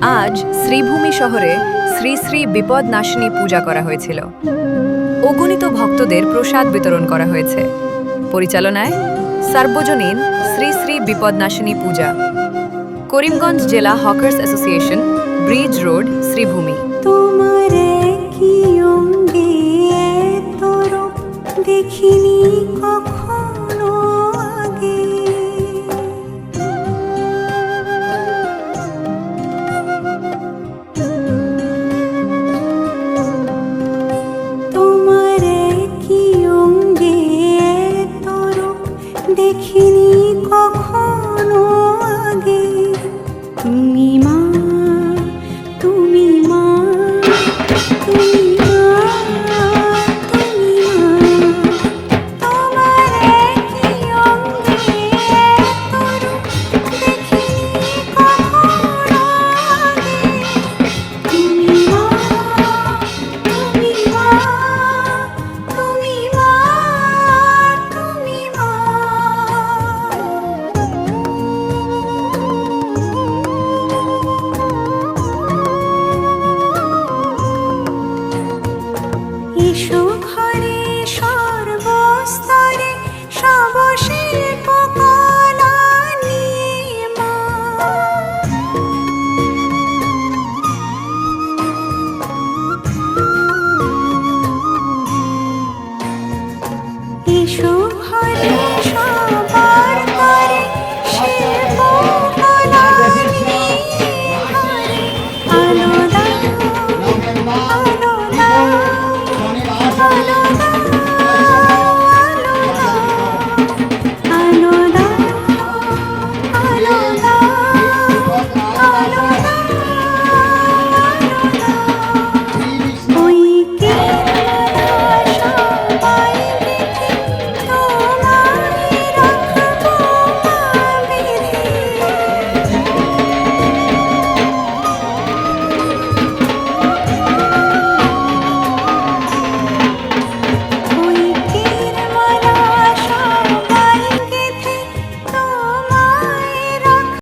আজ শ্রীভূমি শহরে শ্রী শ্রী বিপদ নাশিনী পূজা করা হয়েছিল। অগণিত ভক্তদের প্রসাদ বিতরণ করা হয়েছে। পরিচালনায় সার্বজনীন শ্রী শ্রী বিপদ নাশিনী পূজা। করিমগঞ্জ জেলা hawkers association, bridge road, Sribhumi. এসো ঘরে সর্বস্তরে সবশিল্প এসো ঘরে